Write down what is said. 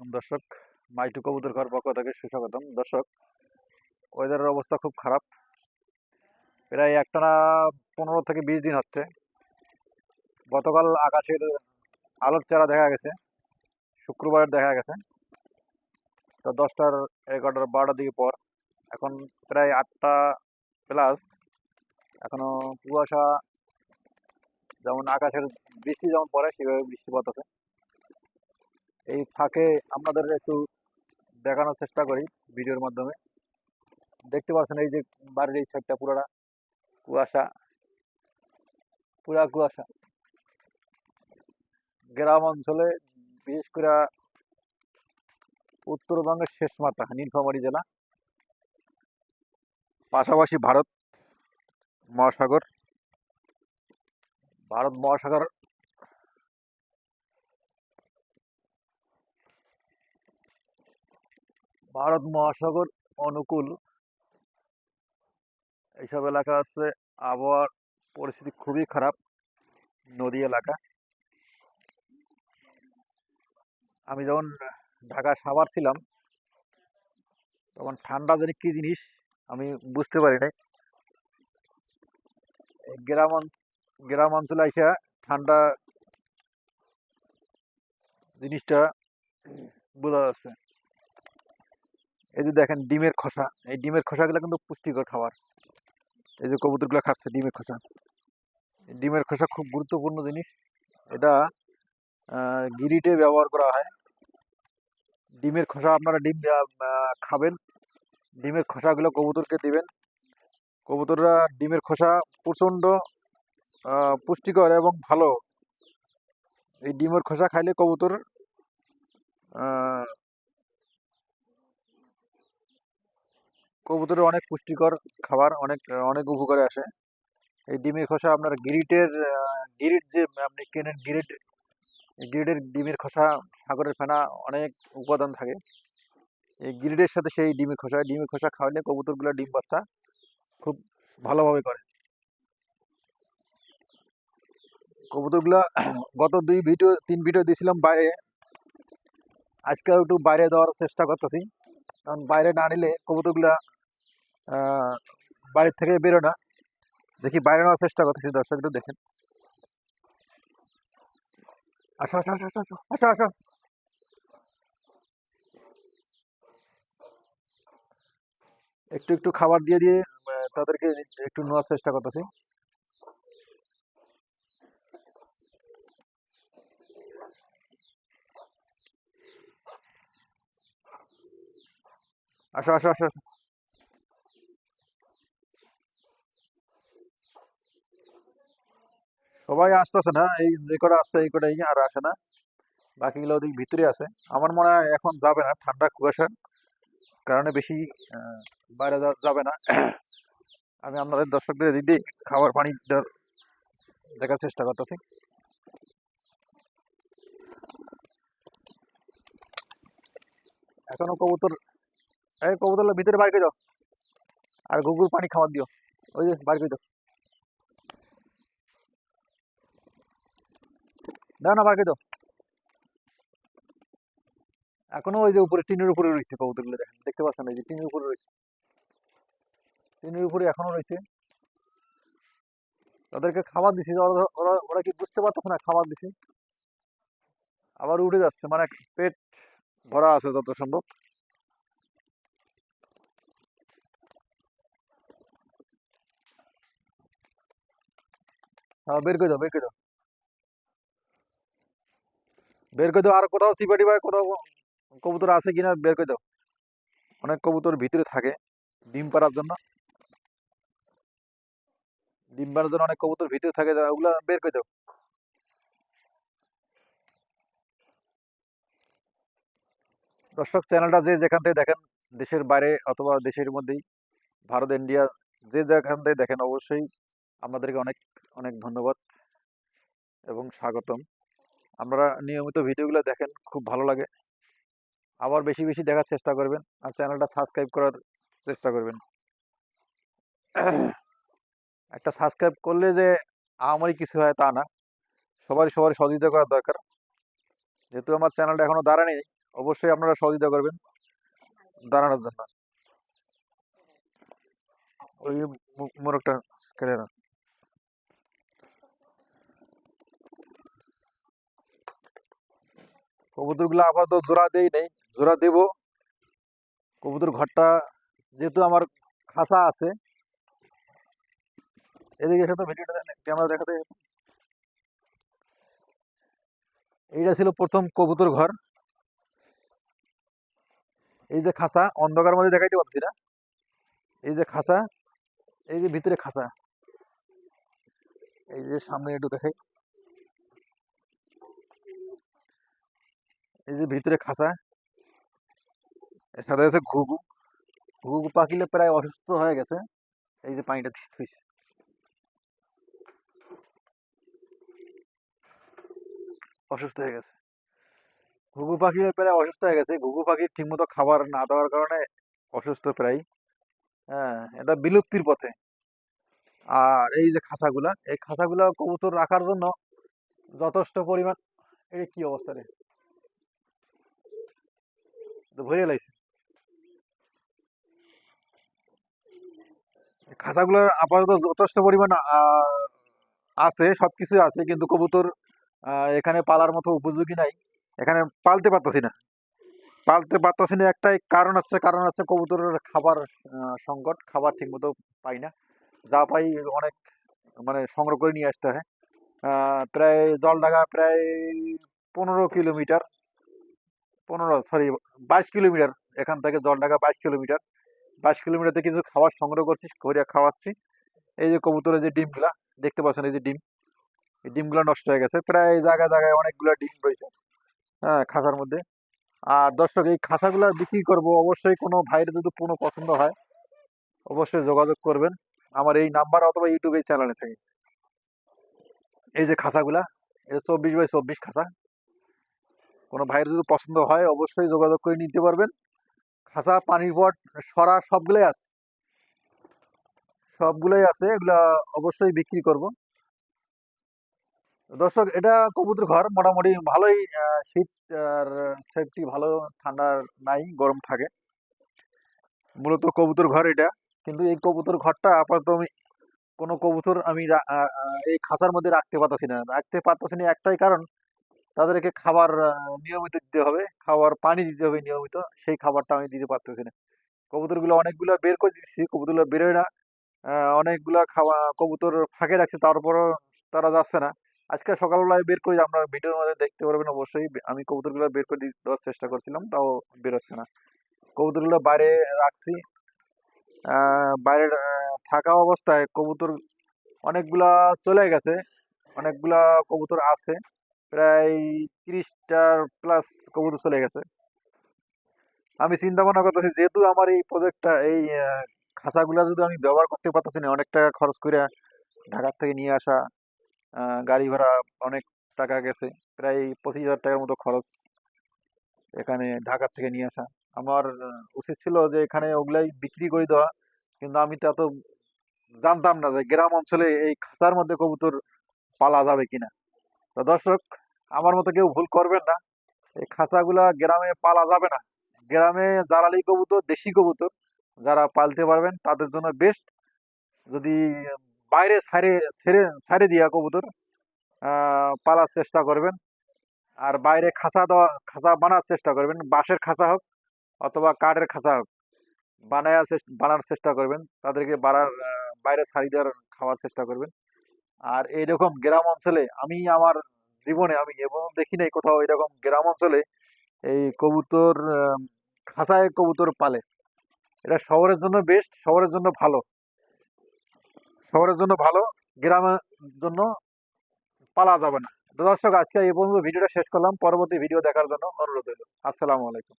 দর্শক। মাইটু কবুতর ঘর পক্ষ থেকে সুস্বাগতম। দর্শক ওয়েদারের অবস্থা খুব খারাপ। প্রায় একটানা পনেরো থেকে বিশ দিন হচ্ছে। গতকাল আকাশের আলোর চেহারা দেখা গেছে। শুক্রবার দেখা গেছে। তো দশটার এগারোটার বারোটার দিকে পর, এখন প্রায় আটটা প্লাস এখনও কুয়াশা, যেমন আকাশের বৃষ্টি যেমন পড়ে, সেভাবে বৃষ্টিপাত আছে। এই ফাঁকে আপনাদের একটু দেখানোর চেষ্টা করি ভিডিওর মাধ্যমে। দেখতে পাচ্ছেন এই যে বাড়ির এই সাইডটা পুরোটা কুয়াশা। পুরা কুয়াশা। গ্রাম অঞ্চলে বিশেষ করে উত্তরবঙ্গের শেষ মাথা, নীলফামারী জেলা। পাশাপাশি ভারত মহাসাগর। ভারত মহাসাগর ভারত মহাসাগর অনুকূল। এইসব এলাকা আছে আবহাওয়ার পরিস্থিতি খুবই খারাপ, নদী এলাকা। আমি যখন ঢাকা সাভার ছিলাম, তখন ঠান্ডা জানি কী জিনিস আমি বুঝতে পারি নাই। গ্রাম গ্রাম অঞ্চলে আইসা ঠান্ডা জিনিসটা বোঝা যাচ্ছে। এই যে দেখেন ডিমের খোসা, এই ডিমের খোসাগুলো কিন্তু পুষ্টিকর খাবার। এই যে কবুতরগুলো খাচ্ছে ডিমের খোসা। ডিমের খোসা খুব গুরুত্বপূর্ণ জিনিস। এটা গিরিটে ব্যবহার করা হয়। ডিমের খোসা আপনারা ডিম খাবেন। ডিমের খোসাগুলো কবুতরকে দিবেন। কবুতররা ডিমের খোসা প্রচণ্ড পুষ্টিকর এবং ভালো। এই ডিমের খোসা খাইলে কবুতর কবুতরের অনেক পুষ্টিকর খাবার, অনেক অনেক উপকারে আসে। এই ডিমের খোসা আপনার গিরিটের গিরিট যে আপনি কেনেন গিরিট গিরিটের ডিমের খোসা সাগরের ফেনা অনেক উপাদান থাকে। এই গিরিটের সাথে সেই ডিমের খোসা ডিমের খোসা খাওয়ালে কবুতরগুলো ডিম বাচ্চা খুব ভালোভাবে করে। কবুতরগুলা গত দুই ভিডিও, তিন ভিডিও দিয়েছিলাম বাইরে। আজকে একটু বাইরে দেওয়ার চেষ্টা করতেছি। কারণ বাইরে না নিলে কবুতরগুলা বাড়ির থেকে বেরো না। দেখি বাইরে নেওয়ার চেষ্টা করতেছি, দর্শক একটু দেখেন। আসো আসো আসো আসো আসো আসো। একটু একটু খাবার দিয়ে দিয়ে তাদেরকে একটু নেওয়ার চেষ্টা করতেছি। আসো আসো আসো আসো। সবাই আসতেছে না, এই যে কটা আসছে, এই কটাই আর আসে না। বাকিগুলো ওদিক ভিতরে আছে। আমার মনে হয় এখন যাবে না, ঠান্ডা কুয়াশার কারণে বেশি বাইরে যাবে না। আমি আপনাদের দর্শকদের দিক দিয়ে খাবার পানি দেখার চেষ্টা করতেছি। এখনও কবুতর, এই কবুতর ভিতরে বাইর করে দাও আর গুগুর পানি খাবার দিও। ওই যে বাইর করে দাও না বাইর করে দাও। এখনও ওই যে উপরে টিনের উপরে রয়েছে কবুতরগুলো, দেখেন, দেখতে পাচ্ছেন এই যে টিনের উপরে রয়েছে। টিনের উপরে এখনও রয়েছে। তাদেরকে খাবার দিছি, ওরা ওরা ওরা কি বুঝতে পারতো না খাবার দিছি? আবার উঠে যাচ্ছে মানে পেট ভরা আছে যত সম্ভব। হ্যাঁ বের করে দাও, বের করে দাও। বের করে দাও। আর কোথাও সিপাটি বা কোথাও কবুতর আছে কিনা বের করে দাও। অনেক কবুতর ভিতরে থাকে ডিম পাড়ার জন্য। ডিম পাড়ার জন্য অনেক কবুতর ভিতরে থাকে ওগুলা বের করে দাও। দর্শক, চ্যানেলটা যে যেখান থেকে দেখেন, দেশের বাইরে অথবা দেশের মধ্যেই, ভারত, ইন্ডিয়া, যে যেখান থেকে দেখেন, অবশ্যই আপনাদেরকে অনেক অনেক ধন্যবাদ এবং স্বাগতম। আপনারা নিয়মিত ভিডিওগুলো দেখেন, খুব ভালো লাগে। আবার বেশি বেশি দেখার চেষ্টা করবেন আর চ্যানেলটা সাবস্ক্রাইব করার চেষ্টা করবেন। একটা সাবস্ক্রাইব করলে যে আমারই কিছু হয় তা না। সবারই সবারই সহযোগিতা করার দরকার। যেহেতু আমার চ্যানেলটা এখনও দাঁড়ায়নি, অবশ্যই আপনারা সহযোগিতা করবেন দাঁড়ানোর জন্য। ওই মোরগটা কেটে না কবুতরগুলো আপাতত জোড়া দেই নেই, জোড়া দেব। কবুতর ঘরটা যেহেতু আমার খাঁচা আছে। এদিকে এসে তো ভিডিওটা ক্যামেরা দেখাতে এইটা ছিল প্রথম কবুতর ঘর। এই যে খাঁচা, অন্ধকার মধ্যে দেখাইতে পারছি না। এই যে খাঁচা, এই যে ভিতরে খাঁচা। এই যে সামনে একটু দেখাই। এই যে ভিতরে খাঁচা, এর সাথে আছে ঘুঘু। ঘুঘু পাখিলে প্রায় অসুস্থ হয়ে গেছে। এই যে পানিটা দিতে হয়েছে অসুস্থ হয়ে গেছে। ঘুঘু পাখি প্রায় অসুস্থ হয়ে গেছে। ঘুঘু পাখি ঠিকমতো খাবার না দেওয়ার কারণে অসুস্থ প্রায়। হ্যাঁ এটা বিলুপ্তির পথে। আর এই যে খাঁচাগুলা, এই খাঁচাগুলা কবুতর রাখার জন্য যথেষ্ট পরিমাণ, এই কি অবস্থা রে? তো ভরে লাইছে। খাঁচাগুলোর আপাতত যথেষ্ট পরিমাণ আছে, সবকিছু আছে, কিন্তু কবুতর এখানে পালার মতো উপযোগী নাই। এখানে পালতে পারতেছি না। পালতে পারতেছি না একটাই কারণ হচ্ছে কারণ হচ্ছে কবুতরের খাবার সংকট, খাবার ঠিকমতো পাই না। যা পাই অনেক মানে সংগ্রহ করে নিয়ে আসতে হয়। প্রায় জলডাঙ্গা প্রায় পনেরো কিলোমিটার। পনেরো সরি বাইশ কিলোমিটার। এখান থেকে জলডাঙ্গা বাইশ কিলোমিটার। বাইশ কিলোমিটারতে কিছু খাবার সংগ্রহ করছি, করিয়া খাওয়াচ্ছি। এই যে কবুতরের যে ডিমগুলা, দেখতে পাচ্ছেন এই যে ডিম। এই ডিমগুলো নষ্ট হয়ে গেছে। প্রায় জায়গায় জায়গায় অনেকগুলো ডিম রয়েছে হ্যাঁ খাঁচার মধ্যে। আর দর্শক, এই খাঁচাগুলো বিক্রি করব, অবশ্যই কোনো ভাইয়ের যদি কোনো পছন্দ হয়, অবশ্যই যোগাযোগ করবেন। আমার এই নাম্বার অথবা ইউটিউব চ্যানেলে থাকে। এই যে খাঁচাগুলা, এটা চব্বিশ বাই চব্বিশ খাঁচা। কোনো ভাইয়ের যদি পছন্দ হয়, অবশ্যই যোগাযোগ করে নিতে পারবেন। খাঁচা, পানির পট সরা সবগুলোই আছে। সবগুলোই আছে, এগুলা অবশ্যই বিক্রি করব। দর্শক, এটা কবুতর ঘর। মোটামুটি ভালোই শীত আর সেফটি ভালো, ঠান্ডা নাই, গরম থাকে। মূলত কবুতর ঘর এটা। কিন্তু এই কবুতর ঘরটা আপাতত আমি, কোনো কবুতর আমি এই খাঁচার মধ্যে রাখতে পারতাছি না। রাখতে পারতাছি না একটাই কারণ তাদেরকে খাবার নিয়মিত দিতে হবে। খাবার, পানি দিতে হবে নিয়মিত। সেই খাবারটা আমি দিতে পারতেছি না। কবুতরগুলো অনেকগুলো বের করে দিচ্ছি, কবুতরগুলো বেরোয় না। অনেকগুলা খাওয়া কবুতর ফাঁকে রাখছে, তারপরও তারা যাচ্ছে না। আজকে সকালবেলায় বের করে আপনার ভিডিওর মধ্যে দেখতে পারবেন অবশ্যই। আমি কবুতরগুলো বের করে দেওয়ার চেষ্টা করছিলাম, তাও বেরোচ্ছে না। কবুতরগুলো বাইরে রাখছি। বাইরে থাকা অবস্থায় কবুতর অনেকগুলা চলে গেছে, অনেকগুলা কবুতর আছে। প্রায় তিরিশটার প্লাস কবুতর চলে গেছে। আমি চিন্তা ভাবনা করতেছি, যেহেতু আমার এই প্রজেক্টটা এই খাঁচাগুলা যদি আমি ব্যবহার করতে পারতেছি না, অনেক টাকা খরচ করে ঢাকার থেকে নিয়ে আসা গাড়ি ভাড়া অনেক টাকা গেছে, প্রায় পঁচিশ হাজার টাকার মতো খরচ এখানে ঢাকার থেকে নিয়ে আসা। আমার উচিত ছিল যে এখানে ওগুলাই বিক্রি করে দেওয়া, কিন্তু আমি তা তো জানতাম না যে গ্রাম অঞ্চলে এই খাঁচার মধ্যে কবুতর পালা যাবে কিনা। তো দর্শক আমার মতো কেউ ভুল করবেন না। এই খাঁচাগুলা গ্রামে পালা যাবে না। গ্রামে জালালি কবুতর, দেশি কবুতর যারা পালতে পারবেন, তাদের জন্য বেস্ট যদি বাইরে ছাড়ে ছেড়ে ছাড়ে দিয়া কবুতর পালার চেষ্টা করবেন। আর বাইরে খাঁচা দেওয়া, খাঁচা বানার চেষ্টা করবেন। বাঁশের খাঁচা হোক অথবা কাঠের খাঁচা হোক, বানায় বানার চেষ্টা করবেন। তাদেরকে বাড়ার বাইরে ছাড়ি দেওয়ার, খাওয়ার চেষ্টা করবেন। আর এইরকম গ্রাম অঞ্চলে আমি আমার জীবনে আমি এবং দেখি নাই কোথাও এরকম গ্রাম অঞ্চলে এই কবুতর খাঁচায় কবুতর পালে। এটা শহরের জন্য বেস্ট শহরের জন্য ভালো। শহরের জন্য ভালো, গ্রামের জন্য পালা যাবে না। দর্শক, আজকে এই পর্যন্ত ভিডিওটা শেষ করলাম। পরবর্তী ভিডিও দেখার জন্য অনুরোধ রইল। আসসালামু আলাইকুম।